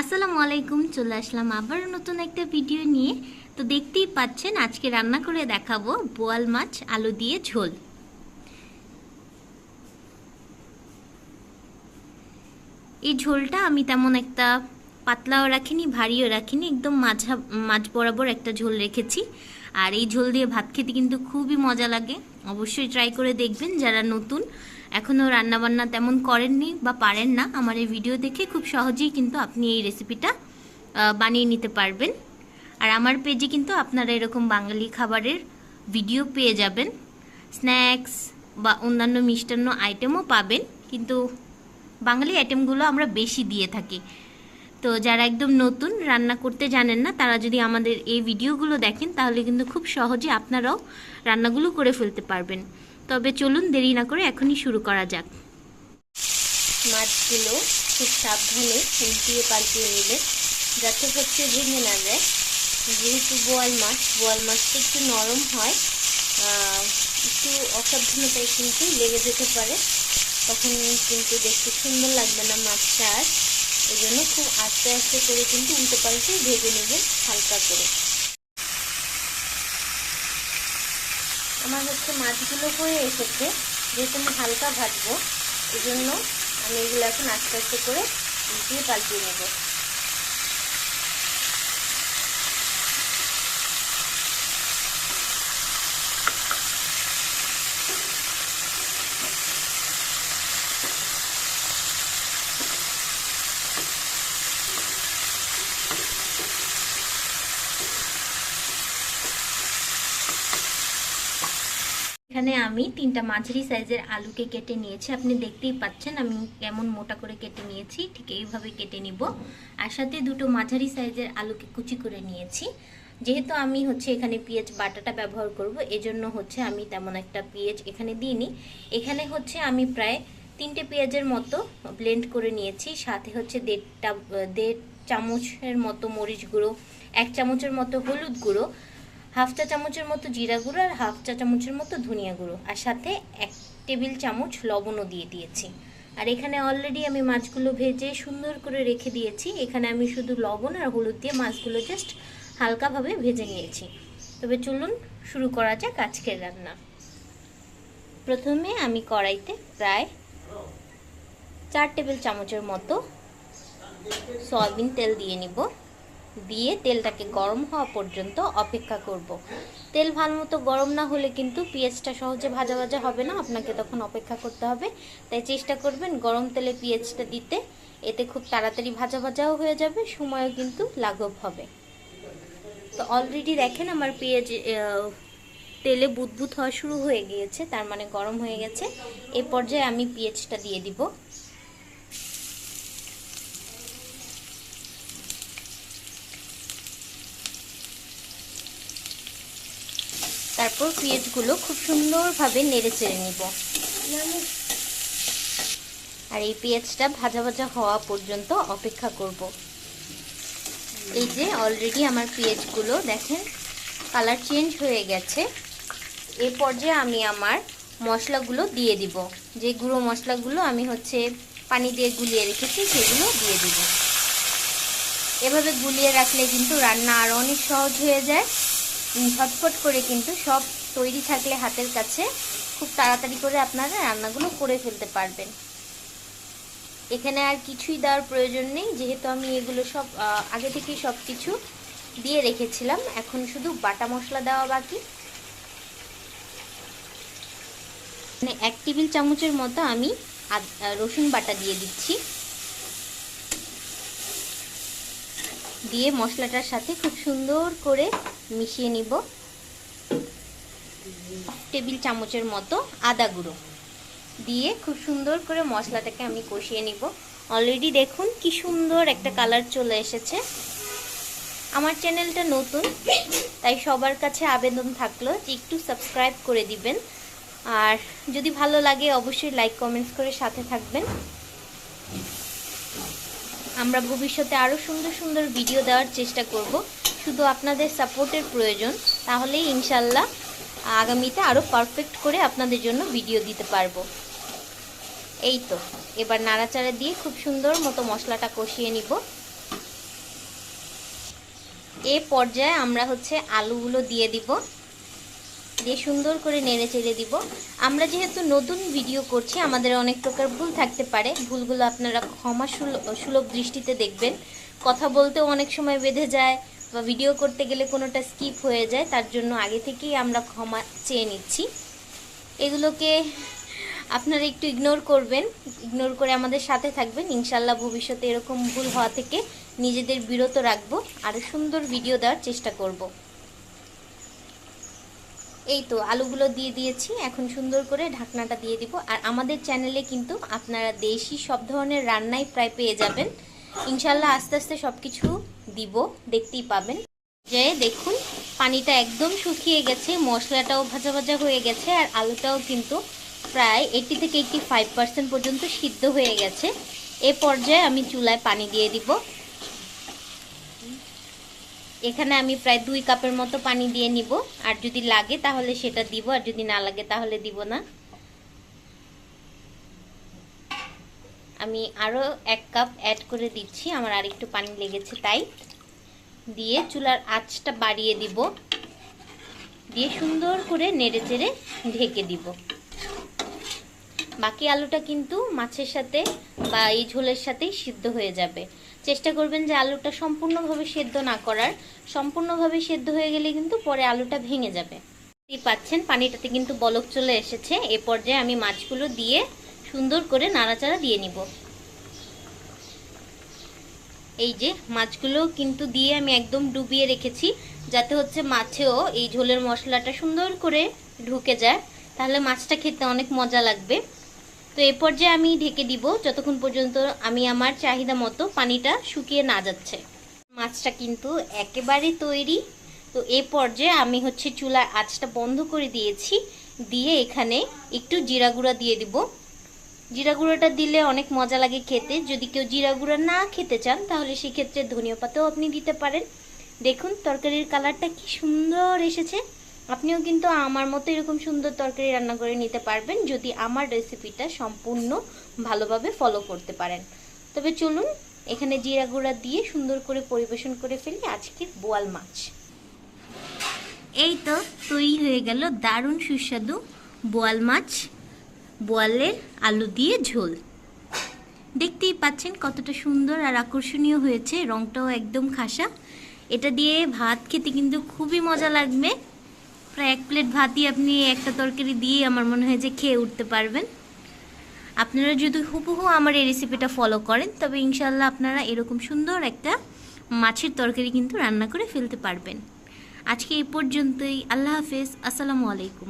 আসসালামু আলাইকুম, চলে আসলাম আবার নতুন একটা ভিডিও নিয়ে। তো দেখতেই পাচ্ছেন, আজকে রান্না করে দেখাবো বোয়াল মাছ, আলু দিয়ে ঝোল। এই ঝোলটা আমি তেমন একটা পাতলাও রাখিনি, ভারীও রাখিনি, একদম মাঝা মাঝ বরাবর একটা ঝোল রেখেছি। আর এই ঝোল দিয়ে ভাত খেতে কিন্তু খুবই মজা লাগে। অবশ্যই ট্রাই করে দেখবেন, যারা নতুন এখনও রান্নাবান্না তেমন করেননি বা পারেন না। আমার এই ভিডিও দেখে খুব সহজেই কিন্তু আপনি এই রেসিপিটা বানিয়ে নিতে পারবেন। আর আমার পেজে কিন্তু আপনারা এরকম বাঙালি খাবারের ভিডিও পেয়ে যাবেন। স্ন্যাক্স বা অন্যান্য মিষ্টান্ন আইটেমও পাবেন। কিন্তু বাঙালি আইটেমগুলো আমরা বেশি দিয়ে থাকি। তো যারা একদম নতুন রান্না করতে জানেন না, তারা যদি আমাদের এই ভিডিওগুলো দেখেন, তাহলে কিন্তু খুব সহজে আপনারাও রান্নাগুলো করে ফেলতে পারবেন। তবে চলুন দেরি না করে এখনই শুরু করা যাক। মাছগুলো খুব সাবধানে উল্টিয়ে পাল্টিয়ে নেবেন যাতে হচ্ছে ভেঙে না যায়। যেহেতু বোয়াল মাছ, বোয়াল মাছটা একটু নরম হয় একটু অসাবধানতায় কিন্তু লেগে যেতে পারে। তখন কিন্তু দেখতে সুন্দর লাগবে না মাছটা আর। এই জন্য খুব আস্তে আস্তে করে কিন্তু উল্টো পাল্টে ভেজে নেবেন হালকা করে। আমার হচ্ছে মাছগুলো হয়ে এসেছে, যেহেতু আমি হালকা ভাজবো এই জন্য আমি এগুলো এখন আস্তে আস্তে করে দিয়ে পাল্টিয়ে নেব। এখানে আমি তিনটা মাঝারি সাইজের আলুকে কেটে নিয়েছি। আপনি দেখতেই পাচ্ছেন আমি কেমন মোটা করে কেটে নিয়েছি, ঠিক এইভাবে কেটে নিব। আর সাথে দুটো মাঝারি সাইজের আলুকে কুচি করে নিয়েছি। যেহেতু আমি হচ্ছে এখানে পেঁয়াজ বাটাটা ব্যবহার করব, এজন্য হচ্ছে আমি তেমন একটা পেঁয়াজ এখানে দিইনি। এখানে হচ্ছে আমি প্রায় তিনটে পেঁয়াজের মতো ব্লেন্ড করে নিয়েছি। সাথে হচ্ছে দেড়টা, দেড় চামচের মতো মরিচ গুঁড়ো, এক চামচের মতো হলুদ গুঁড়ো হাফ চা চামচের মতো জিরা গুঁড়ো আর হাফ চা চামচের মতো ধনিয়া গুঁড়ো। আর সাথে এক টেবিল চামচ লবণও দিয়ে দিয়েছি। আর এখানে অলরেডি আমি মাছগুলো ভেজে সুন্দর করে রেখে দিয়েছি। এখানে আমি শুধু লবণ আর হলুদ দিয়ে মাছগুলো জাস্ট হালকাভাবে ভেজে নিয়েছি। তবে চলুন শুরু করা যাক আজকের রান্না। প্রথমে আমি কড়াইতে প্রায় চার টেবিল চামচের মতো সয়াবিন তেল দিয়ে নিব। দিয়ে তেলটাকে গরম হওয়া পর্যন্ত অপেক্ষা করব। তেল ভালো মতো গরম না হলে কিন্তু পেঁয়াজটা সহজে ভাজা ভাজা হবে না, আপনাকে তখন অপেক্ষা করতে হবে। তাই চেষ্টা করবেন গরম তেলে পেঁয়াজটা দিতে। এতে খুব তাড়াতাড়ি ভাজা ভাজাও হয়ে যাবে, সময়ও কিন্তু লাঘব হবে। তো অলরেডি দেখেন আমার পেঁয়াজ তেলে বুদবুদ হওয়া শুরু হয়ে গিয়েছে, তার মানে গরম হয়ে গেছে। এ পর্যায়ে আমি পেঁয়াজটা দিয়ে দিব। তারপর পেঁয়াজগুলো খুব সুন্দরভাবে নেড়ে চেড়ে নিব। আর এই পেঁয়াজটা ভাজা ভাজা হওয়া পর্যন্ত অপেক্ষা করব। এই যে অলরেডি আমার পেঁয়াজগুলো দেখেন কালার চেঞ্জ হয়ে গেছে। এ পর্যায়ে আমি আমার মশলাগুলো দিয়ে দিব। যে গুঁড়ো মশলাগুলো আমি হচ্ছে পানি দিয়ে গুলিয়ে রেখেছি, সেগুলো দিয়ে দিব। এভাবে গুলিয়ে রাখলে কিন্তু রান্না আরও অনেক সহজ হয়ে যায়। ঝটফট করে কিন্তু সব তৈরি থাকলে হাতের কাছে খুব তাড়াতাড়ি করে আপনারা রান্নাগুলো করে ফেলতে পারবেন। এখানে আর কিছুই দেওয়ার প্রয়োজন নেই, যেহেতু আমি এগুলো সব আগে থেকেই সব কিছু দিয়ে রেখেছিলাম। এখন শুধু বাটা মশলা দেওয়া বাকি। মানে এক টেবিল চামচের মতো আমি রসুন বাটা দিয়ে দিচ্ছি। দিয়ে মশলাটার সাথে খুব সুন্দর করে মিশিয়ে নিব। টেবিল চামচের মতো আদা গুঁড়ো। দিয়ে খুব সুন্দর করে মশলাটাকে আমি কষিয়ে নিব। অলরেডি দেখুন কি সুন্দর একটা কালার চলে এসেছে। আমার চ্যানেলটা নতুন, তাই সবার কাছে আবেদন থাকল যে একটু সাবস্ক্রাইব করে দিবেন। আর যদি ভালো লাগে অবশ্যই লাইক, কমেন্টস করে সাথে থাকবেন। আমরা ভবিষ্যতে আরও সুন্দর সুন্দর ভিডিও দেওয়ার চেষ্টা করব। শুধু আপনাদের সাপোর্টের প্রয়োজন, তাহলেই ইনশাল্লাহ আগামীতে আরও পারফেক্ট করে আপনাদের জন্য ভিডিও দিতে পারব। এই তো, এবার নাড়াচাড়া দিয়ে খুব সুন্দর মতো মশলাটা কষিয়ে নিব। এ পর্যায়ে আমরা হচ্ছে আলুগুলো দিয়ে দিব। দিয়ে সুন্দর করে নেড়ে চেড়ে দিব। আমরা যেহেতু নতুন ভিডিও করছি, আমাদের অনেক প্রকার ভুল থাকতে পারে। ভুলগুলো আপনারা ক্ষমা সুল- সুলভ দৃষ্টিতে দেখবেন। কথা বলতেও অনেক সময় বেঁধে যায় বা ভিডিও করতে গেলে কোনোটা স্কিপ হয়ে যায়, তার জন্য আগে থেকেই আমরা ক্ষমা চেয়ে নিচ্ছি। এগুলোকে আপনারা একটু ইগনোর করবেন ইগনোর করে আমাদের সাথে থাকবেন। ইনশাল্লাহ ভবিষ্যতে এরকম ভুল হওয়া থেকে নিজেদের বিরত রাখব আরও সুন্দর ভিডিও দেওয়ার চেষ্টা করব। এই তো আলুগুলো দিয়ে দিয়েছি, এখন সুন্দর করে ঢাকনাটা দিয়ে দিব। আর আমাদের চ্যানেলে কিন্তু আপনারা দেশি সব ধরনের রান্নাই প্রায় পেয়ে যাবেন। ইনশাল্লাহ আস্তে আস্তে সব কিছু দিব, দেখতেই পাবেন। যে দেখুন, পানিটা একদম শুকিয়ে গেছে, মশলাটাও ভাজা ভাজা হয়ে গেছে, আর আলুটাও কিন্তু প্রায় এইটি থেকে এইটি ফাইভ পার্সেন্ট পর্যন্ত সিদ্ধ হয়ে গেছে। এ পর্যায়ে আমি চুলায় পানি দিয়ে দিব। এখানে আমি প্রায় দুই কাপের মতো পানি দিয়ে নিব। আর যদি লাগে তাহলে সেটা দিব, আর যদি না লাগে তাহলে দিব না। আমি আরও এক কাপ অ্যাড করে দিচ্ছি, আমার আর একটু পানি লেগেছে তাই। দিয়ে চুলার আঁচটা বাড়িয়ে দিব। দিয়ে সুন্দর করে নেড়ে চেড়ে ঢেকে দিব। বাকি আলুটা কিন্তু মাছের সাথে বা এই ঝোলের সাথেই সিদ্ধ হয়ে যাবে। চেষ্টা করবেন যে আলুটা সম্পূর্ণভাবে সেদ্ধ না করার। সম্পূর্ণভাবে সেদ্ধ হয়ে গেলে কিন্তু পরে আলুটা ভেঙে যাবে। পাচ্ছেন, পানিটাতে কিন্তু বলক চলে এসেছে। এ পর্যায়ে আমি মাছগুলো দিয়ে সুন্দর করে নাড়াচাড়া দিয়ে নিব। এই যে মাছগুলো কিন্তু দিয়ে আমি একদম ডুবিয়ে রেখেছি, যাতে হচ্ছে মাছেও এই ঝোলের মশলাটা সুন্দর করে ঢুকে যায়। তাহলে মাছটা খেতে অনেক মজা লাগবে। তো এ পর্যায়ে আমি ঢেকে দিব, যতক্ষণ পর্যন্ত আমি আমার চাহিদা মতো পানিটা শুকিয়ে না যাচ্ছে। মাছটা কিন্তু একেবারে তৈরি। তো এ পর্যায়ে আমি হচ্ছে চুলার আঁচটা বন্ধ করে দিয়েছি, দিয়ে এখানে একটু জিরা গুঁড়া দিয়ে দিব। জিরা গুঁড়োটা দিলে অনেক মজা লাগে খেতে। যদি কেউ জিরা গুঁড়া না খেতে চান, তাহলে সেক্ষেত্রে ধনিয়া পাতাও আপনি দিতে পারেন। দেখুন, তরকারির কালারটা কি সুন্দর এসেছে। আপনিও কিন্তু আমার মতো এরকম সুন্দর তরকারি রান্না করে নিতে পারবেন যদি আমার রেসিপিটা সম্পূর্ণ ভালোভাবে ফলো করতে পারেন। তবে চলুন, এখানে জিরা গুঁড়া দিয়ে সুন্দর করে পরিবেশন করে ফেলি আজকের বোয়াল মাছ। এই তো তৈরি হয়ে গেল দারুণ সুস্বাদু বোয়াল মাছ, বোয়ালের আলু দিয়ে ঝোল। দেখতেই পাচ্ছেন কতটা সুন্দর আর আকর্ষণীয় হয়েছে, রংটাও একদম খাসা। এটা দিয়ে ভাত খেতে কিন্তু খুবই মজা লাগবে। প্রায় এক প্লেট ভাতই আপনি একটা তরকারি দিয়ে আমার মনে হয় যে খেয়ে উঠতে পারবেন। আপনারা যদি হুবহু আমার এই রেসিপিটা ফলো করেন, তবে ইনশাল্লাহ আপনারা এরকম সুন্দর একটা মাছের তরকারি কিন্তু রান্না করে ফেলতে পারবেন। আজকে এই পর্যন্তই। আল্লাহ হাফেজ। আসসালামু আলাইকুম।